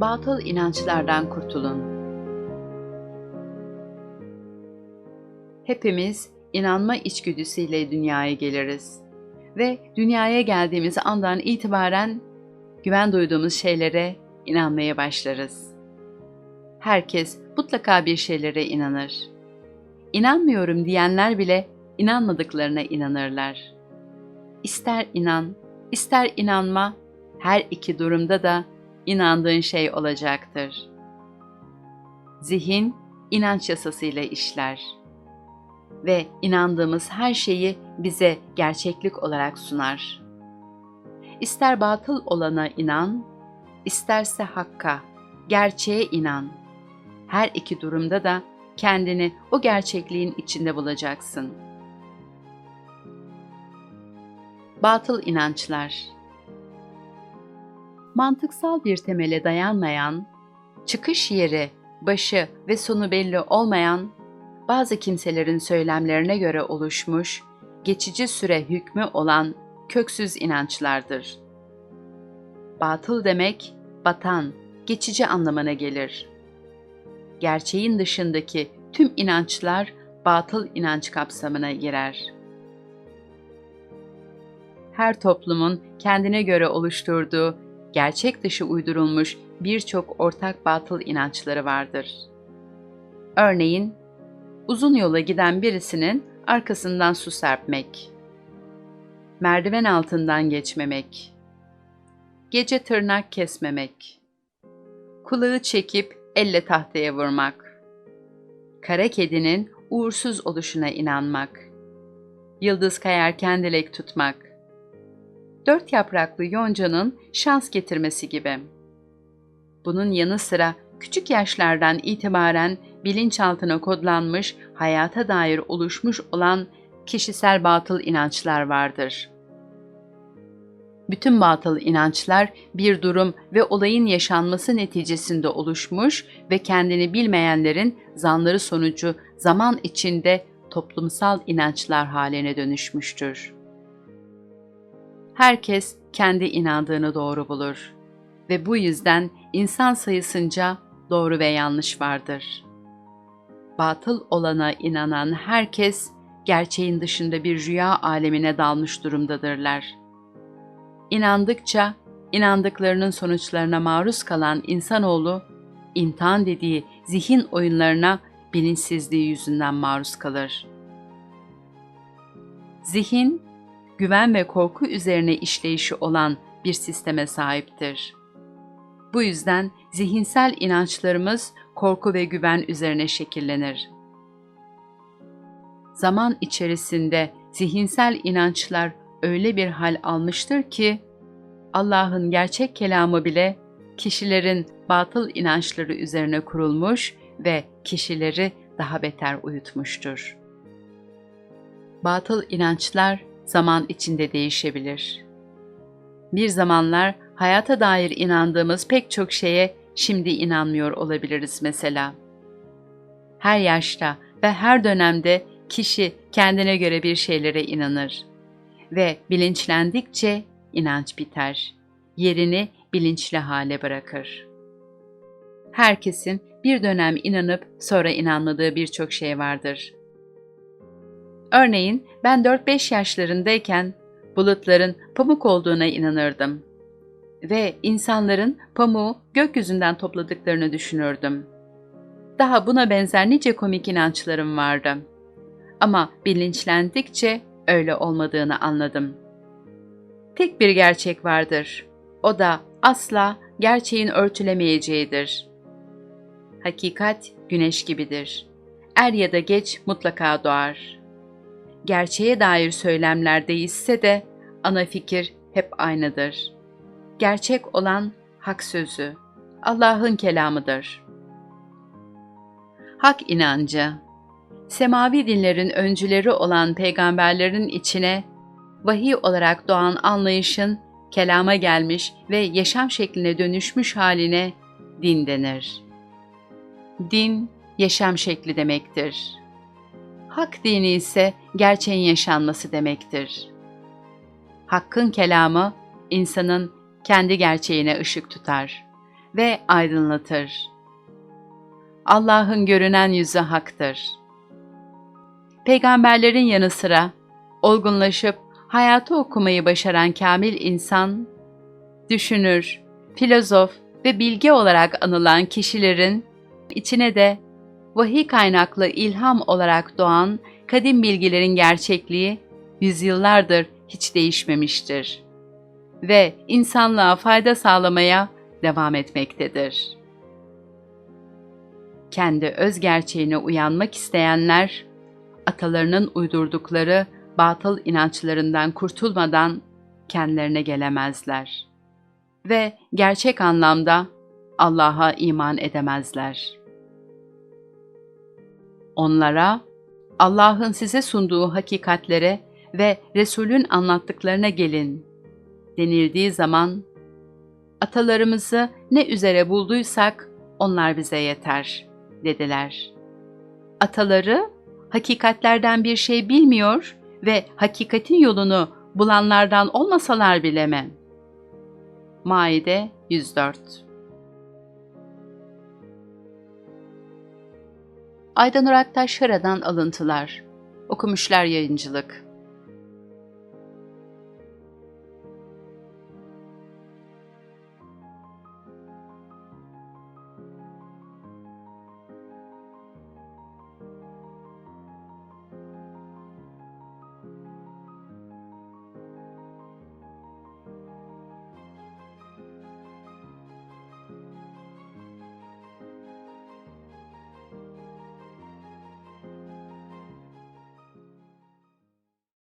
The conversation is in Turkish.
Batıl inançlardan kurtulun. Hepimiz inanma içgüdüsüyle dünyaya geliriz ve dünyaya geldiğimiz andan itibaren güven duyduğumuz şeylere inanmaya başlarız. Herkes mutlaka bir şeylere inanır. İnanmıyorum diyenler bile inanmadıklarına inanırlar. İster inan, ister inanma, her iki durumda da inandığın şey olacaktır. Zihin inanç yasasıyla işler ve inandığımız her şeyi bize gerçeklik olarak sunar. İster batıl olana inan, isterse hakka, gerçeğe inan. Her iki durumda da kendini o gerçekliğin içinde bulacaksın. Batıl inançlar Mantıksal bir temele dayanmayan, çıkış yeri, başı ve sonu belli olmayan, bazı kimselerin söylemlerine göre oluşmuş, geçici süre hükmü olan köksüz inançlardır. Batıl demek, batan, geçici anlamına gelir. Gerçeğin dışındaki tüm inançlar batıl inanç kapsamına girer. Her toplumun kendine göre oluşturduğu gerçek dışı uydurulmuş birçok ortak batıl inançları vardır. Örneğin, uzun yola giden birisinin arkasından su serpmek, merdiven altından geçmemek, gece tırnak kesmemek, kulağı çekip elle tahtaya vurmak, kara kedinin uğursuz oluşuna inanmak, yıldız kayarken dilek tutmak, dört yapraklı yoncanın şans getirmesi gibi. Bunun yanı sıra küçük yaşlardan itibaren bilinçaltına kodlanmış, hayata dair oluşmuş olan kişisel batıl inançlar vardır. Bütün batıl inançlar bir durum ve olayın yaşanması neticesinde oluşmuş ve kendini bilmeyenlerin zanları sonucu zaman içinde toplumsal inançlar haline dönüşmüştür. Herkes kendi inandığını doğru bulur ve bu yüzden insan sayısınca doğru ve yanlış vardır. Batıl olana inanan herkes gerçeğin dışında bir rüya alemine dalmış durumdadırlar. İnandıkça inandıklarının sonuçlarına maruz kalan insanoğlu imtihan dediği zihin oyunlarına bilinçsizliği yüzünden maruz kalır. Zihin güven ve korku üzerine işleyişi olan bir sisteme sahiptir. Bu yüzden zihinsel inançlarımız korku ve güven üzerine şekillenir. Zaman içerisinde zihinsel inançlar öyle bir hal almıştır ki Allah'ın gerçek kelamı bile kişilerin batıl inançları üzerine kurulmuş ve kişileri daha beter uyutmuştur. Batıl inançlar zaman içinde değişebilir. Bir zamanlar hayata dair inandığımız pek çok şeye şimdi inanmıyor olabiliriz mesela. Her yaşta ve her dönemde kişi kendine göre bir şeylere inanır ve bilinçlendikçe inanç biter. Yerini bilinçli hale bırakır. Herkesin bir dönem inanıp sonra inanmadığı birçok şey vardır. Örneğin ben 4-5 yaşlarındayken bulutların pamuk olduğuna inanırdım ve insanların pamuğu gökyüzünden topladıklarını düşünürdüm. Daha buna benzer nice komik inançlarım vardı. Ama bilinçlendikçe öyle olmadığını anladım. Tek bir gerçek vardır. O da asla gerçeğin örtülemeyeceğidir. Hakikat güneş gibidir. Er ya da geç mutlaka doğar. Gerçeğe dair söylemler değişse de ana fikir hep aynıdır. Gerçek olan hak sözü, Allah'ın kelamıdır. Hak inancı Semavi dinlerin öncüleri olan peygamberlerin içine vahiy olarak doğan anlayışın kelama gelmiş ve yaşam şekline dönüşmüş haline din denir. Din, yaşam şekli demektir. Hak dini ise gerçeğin yaşanması demektir. Hakkın kelamı, insanın kendi gerçeğine ışık tutar ve aydınlatır. Allah'ın görünen yüzü haktır. Peygamberlerin yanı sıra olgunlaşıp hayatı okumayı başaran kamil insan, düşünür, filozof ve bilge olarak anılan kişilerin içine de vahiy kaynaklı ilham olarak doğan kadim bilgilerin gerçekliği yüzyıllardır hiç değişmemiştir ve insanlığa fayda sağlamaya devam etmektedir. Kendi öz gerçeğine uyanmak isteyenler, atalarının uydurdukları batıl inançlarından kurtulmadan kendilerine gelemezler ve gerçek anlamda Allah'a iman edemezler. Onlara Allah'ın size sunduğu hakikatlere ve Resul'ün anlattıklarına gelin denildiği zaman atalarımızı ne üzere bulduysak onlar bize yeter dediler. Ataları hakikatlerden bir şey bilmiyor ve hakikatin yolunu bulanlardan olmasalar bile mi? Maide 104 Aydanur Aktaş Hara'dan alıntılar. Okumuşlar Yayıncılık